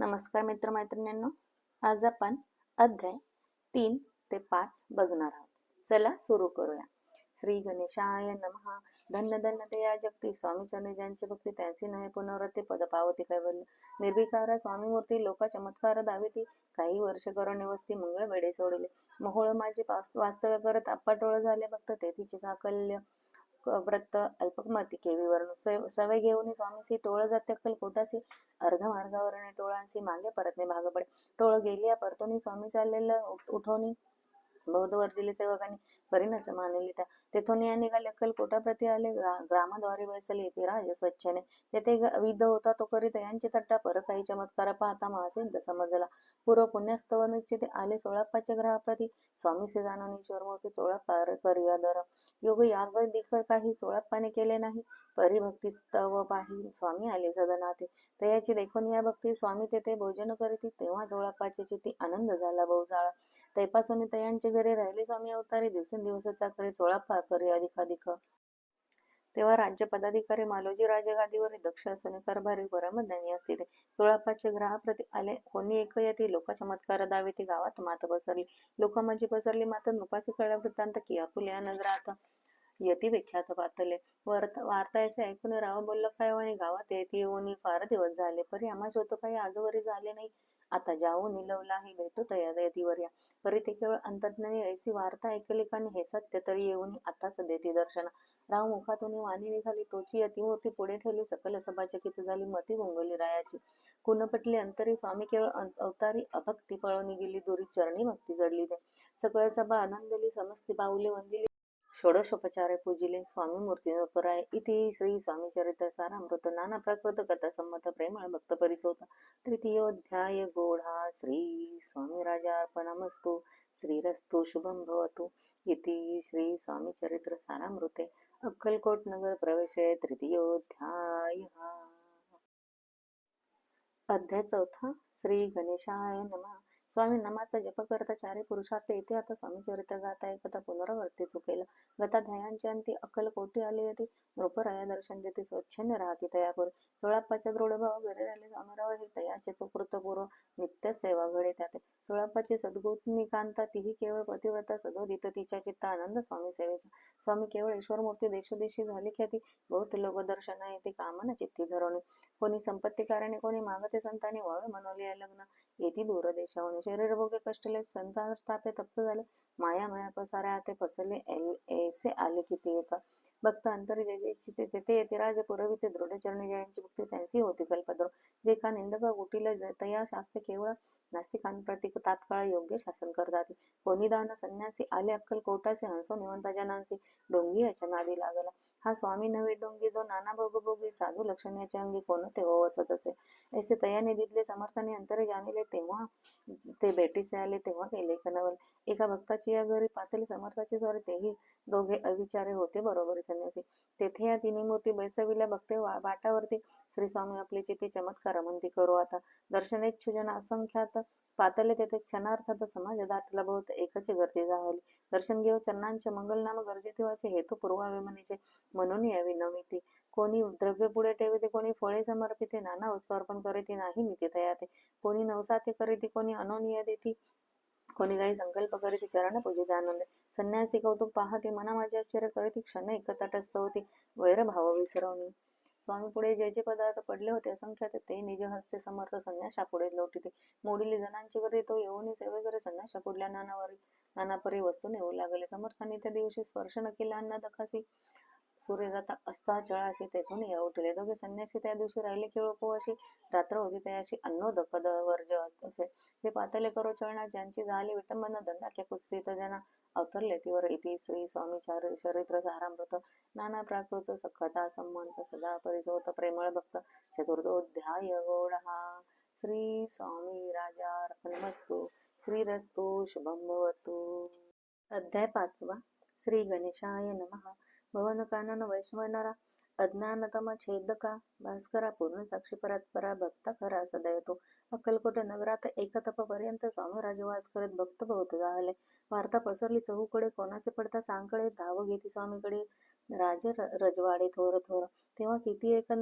नमस्कार मित्रमैत्रिणींनो आज आपण अध्याय तीन ते पाच बघणार आहोत. चला सुरू करूया. श्री गणेशाय नमः. धन्य धन्य ते या जगती. स्वामी चरणी ज्यांची भक्ती त्यांची नव्हे पुनरावृत्ती पद पावती कैवल्य निर्विकार स्वामी मूर्ती लोका चमत्कार दाविती काही वर्ष करून निवसती मंगळ वेडे सोडले. मोहोळ माझे वास्तव्य करत अप्पाटोळ झाले भक्त तेथीचे साकल्य व्रत अल्पमती केवीवरून सव- सवय घेऊन स्वामीसी टोळ जाते. अक्कल कोटासी अर्ध मार्गावरने टोळांसी मागे परतने भाग पडे. टोळ गेलिया परतोनी स्वामी चाललेलं उठवणी उठोनी सेवकांनी परिणाच्या मानली त्या तेथून या निघाले अक्कलकोटा प्रति आले ग्रामद्वारे बसले येथे राज स्वच्छने तेथे विद्ध होता. तो करीत यांची तट्टा पर काही चमत्कार पाहता महासिद्ध समजला. पूर्व पुण्यस्तव निश्चित आले सोळाप्पाच्या ग्रहाप्रती. स्वामी से जाणून मूर्ती चोळाप्पा करिया दर योग याग दिख काही चोळाप्पाने केले नाही. परिभक्ती स्तव पाही स्वामी आले सदनाते तयाची देखून या भक्ती स्वामी तेथे भोजन करीती. तेव्हा जोळाप्पाचे चिती आनंद झाला बहुजाळा तैपासून तयांचे वगैरे राहिले स्वामी अवतारी दिवसेंदिवसाचा करे चोळा करे अधिकाधिक. तेव्हा राज्य पदाधिकारी मालोजी राजे गादीवर दक्ष असून कारभारी परमज्ञानी असतील चोळापाचे ग्रहाप्रती आले. कोणी एक येते लोक चमत्कार दावे ती गावात मात पसरली. लोक माझी पसरली मात नुपासी कळ्या वृत्तांत की आपुल्या नगरात यती विख्यात पातले वर्त वार्ता असे ऐकून राव बोललं काय हो आणि गावात येते येऊन फार दिवस झाले परी आम्हा होतो काही आजवरी झाले नाही. आता जाऊ निलवलाही भेटू तया येतीवर या. परी ते केवळ अंतज्ञानी ऐसी वार्ता ऐकली का हे सत्य तरी येऊन आताच देती दर्शना. राव मुखातून वाणी निघाली तोची अतिमूर्ती पुढे ठेवली सकल सभाचकित झाली मती गोंगली रायाची. कुणपटली अंतरी स्वामी केवळ अवतारी अभक्ती पळवणी गेली दुरी चरणी भक्ती जडली ते. सकळ सभा आनंदली समस्ती पाऊले वंदिली षोडशोपचारे पूजिले स्वामी मूर्ती पराय इति श्री स्वामी चरित्र सारामृत नाना प्राकृत कथा संमत प्रेमळ भक्त परिसोत. तृतीयोध्याय गोढा श्री स्वामी राजार्पणमस्तु श्रीरस्तु शुभं भवतु इति श्री स्वामी चरित्र सारामृते अक्कलकोट नगर प्रवेशे तृतीयोध्याय. अध्याय चौथा श्री गणेशाय नमः. स्वामी नामाचा जप करता चारे पुरुषार्थ येथे आता स्वामी चरित्र गाता एकता पुनरावृत्ती चुकेल. गता ध्यायांच्या अंती अक्कल कोठी आली होती नृपराया दर्शन देते स्वच्छंद राहते तयापूर तुळाप्पाच्या दृढभाव घरी राहिले स्वामीराव हे तयाचे चुकृतपूर्व नित्य सेवा घडे त्यात. तुळाप्पाची सद्गुणी कांता तीही केवळ पतिव्रता सदोदित. तिच्या चित्त आनंद स्वामी सेवेचा. स्वामी केवळ ईश्वर मूर्ती देशोदेशी झाली ख्याती. बहुत लोक दर्शना येते कामना चित्ती धरवणे. कोणी संपत्ती कारणे कोणी मागते संतांनी व्हावे मनवले लग्न. येती दूर देशाहून शरीर भोगे कष्टले संसार तापे तप्त झाले. माया माया पसाऱ्या ते फसले ऐसे आले किती एका भक्त अंतरी जे जे इच्छिते तेथे येते. राजे पुरविते ते दृढचरणी जयांची भक्ती त्यांची होती. कल्पद्रो जे का निंदक कुटील तया शास्त्र केवळ नास्तिकांप्रती तात्काळ योग्य शासन करतात. कोणी दान संन्यासी आले अक्कल कोटासे हंसो निवंत जनांसी. डोंगी याच्या नादी लागला. हा स्वामी नवे डोंगी जो नाना भोगभोगी साधू लक्षण याच्या अंगी कोणते हो वसत असे. ऐसे तयाने निधीतले समर्थाने अंतर जाणले तेव्हा ते भेटीसे आले तेव्हा केले. लेखनावर एका भक्ताची या घरी पातळी समर्थाचे स्वारी तेही दोघे अविचारे होते. बरोबर संन्यासी. तेथे या तिन्ही मूर्ती बैसविल्या. भक्ते वाटावरती श्री स्वामी आपले चिती चमत्कार म्हणती करू आता. दर्शनेच्छू जन असंख्यात पातले तेथे क्षणार्थात समाज दाट लभवत एकचे गर्दी झाली. दर्शन घेऊ चरणांचे मंगलनाम गरजेते वाचे हेतू पूर्वाभिमानीचे म्हणून यावी नमिती. कोणी द्रव्य पुढे ठेवते कोणी फळे समर्पिते नाना वस्तू अर्पण करीती नाही मी मिती तयाते कोणी नवसाते करीती कोणी अनोनिय देती कोणी काही संकल्प करीत चरण पूजित आनंद. संन्यासी कौतुक पाहते मना माझे आश्चर्य करीती क्षण एक तटस्थ होती वैरभाव विसरवणी. स्वामी पुढे जे जे पदार्थ पडले होते असंख्य ते निज हस्ते समर्थ संन्याशा पुढे लोटिते. मोडीले जणांची घरी तो येऊन सेवे करे संन्याशा पुढल्या नानावरी नानापरी वस्तू नेऊ लागले. समर्थांनी त्या दिवशी स्पर्श न केला अन्न दखासी सूर्य जाता असता चळाशी तेथून या उठले. दोघे संन्यासी त्या दिवशी राहिले. केवळ उपवाशी रात्र होती. त्याशी पद वर्ज असे. जे पातले करो चळणार ज्यांची झाली विटंबना दंडाख्या कुस्तीत जना अवतरले तीवर इति श्री स्वामी चार चरित्र सारामृत नाना प्राकृत सखता संमंत सदा परिसोत प्रेमळ भक्त चतुर्थोध्याय हा. श्री स्वामी राजा राजार्पणमस्तु श्रीरस्तु शुभम भवतु. अध्याय पाचवा. श्री गणेशाय नमः. भवन कानन अज्ञानतम छेदका भास्करा पूर्ण साक्षी भक्त भक्ता खरा सदयतो अक्कलकोट नगरात एकतपपर्यंत स्वामी राजवास करत भक्त बहुत झाले वार्ता पसरली चहूकडे कोणाचे पडता सांगकडे धाव घेती स्वामीकडे. राज रजवाडे थोर थोर. तेव्हा किती एक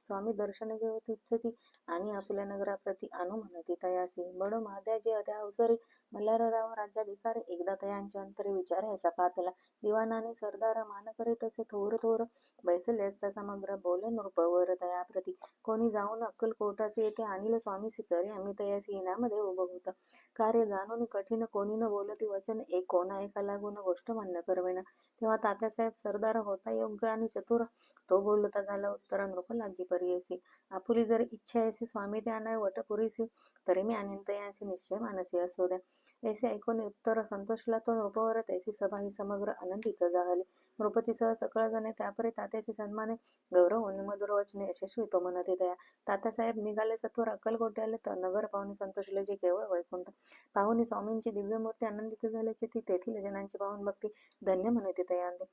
स्वामी दर्शन घेऊ इच्छती आणि आपल्या नगराप्रती अनु म्हणती तयासी. बडो महाद्याजे त्या अवसरी मल्हारराव राज्याधिकारी एकदा तयांच्या अंतरी विचारायचा पातला. दिवाणाने सरदार मान करीत असे थोर थोर बैसले असता समग्र बोले नृपवर तयाप्रती कोणी जाऊन अक्कलकोटासी येथे आणिल स्वामी तरी आम्ही तयासी येण्यामध्ये उभं होतं. कार्य जाणून कठीण कोणी न बोलती वचन एक कोणा एका लागून गोष्ट मान्य करवेना. तेव्हा तात्यासाहेब सरदार होता योग्य आणि चतुर. तो बोलता झाला उत्तर नृप लागी परियसी आपुली जर इच्छा ऐसी स्वामी ते आणाय वटपुरीसी तरी मी अनंत यांचे निश्चय मानसी असू द्या. ऐसे ऐकून उत्तर संतोषला तो नृपवर तैसी सभा ही समग्र आनंदित झाली. नृपतीसह सकळ जणे त्यापरे तात्याची सन्माने गौरव आणि मधुर वचने यशस्वी तो म्हणत दया तात्यासाहेब निघाले सत्वर अक्कलकोटे आले तर नगर पाहुणे संतोषले जे केवळ वैकुंठ. पाहुणे स्वामींची दिव्य मूर्ती आनंदित झाल्याची ती तेथील जनांची पाहून भक्ती धन्य म्हणते तयांदे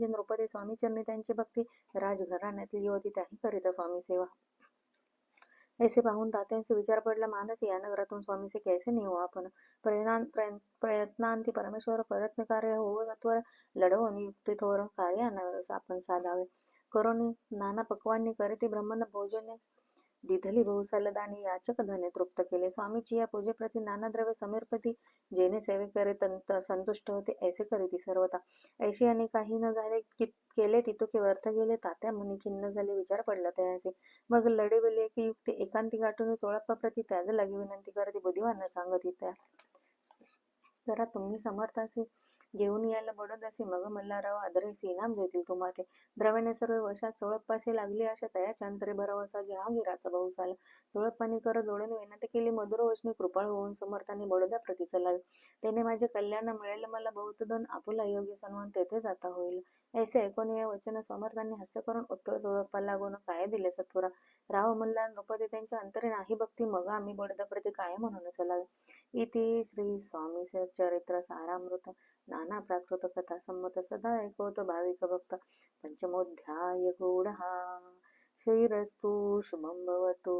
म्हणजे नृपती स्वामी चरणी त्यांची भक्ती राजघराण्यातली युवती त्याही करिता स्वामी सेवा. ऐसे पाहून तात्यांचे विचार पडला मानस या नगरातून स्वामीचे कैसे नेऊ आपण? प्रयत्न प्रयत्नांती परमेश्वर प्रयत्न कार्य होवर सत्वर लढव आणि युक्ती थोर कार्य आपण साधावे. करोनी नाना पक्वांनी करीती ब्रह्मन भोजने दिधली बहुसाल दानी याचक धने तृप्त केले. स्वामीची या पूजेप्रती नाना द्रव्य समीरपती जेने सेवे करे तंत संतुष्ट होते ऐसे करीती सर्वता ऐशी आणि काही न झाले की केले तितुके व्यर्थ गेले तात्या मुनी खिन्न झाले विचार पडला तयासे मग लढे बेले की युक्ती एकांती गाठून चोळप्पा प्रती त्याज लागी विनंती करती बुद्धिवान सांगत त्या करा तुम्ही समर्थासी घेऊन यायला बडद असे. मग मल्हारराव आदरेसी इनाम देतील तुम्हा ते द्रव्याने सर्व वशात चोळप्पाशी लागली अशा तया तयाच्या अंतरे भरवसा जहांगीराचा भाऊ झाला. चोळप्पानी कर जोडून विनंती केली. मधुर वचने कृपाळ होऊन समर्थांनी बडोदा प्रती चलावे. त्याने माझे कल्याण मिळेल मला बहुत दोन आपुला योग्य सन्मान तेथे जाता होईल. ऐसे ऐकून या वचन समर्थांनी हास्य करून उत्तर चोळप्पा लागून काय दिले सत्वरा राव मल्हार नृपती त्यांच्या अंतरे नाही भक्ती मग आम्ही बडोदा प्रती काय म्हणून चलावे? इथे श्री स्वामी चरित्र सारामृत नाना प्राकृत कथा संमत सदा ऐकवत भाविक भक्त पंचमोध्याय गूढ श्रीरस्तु शुभं भवतु।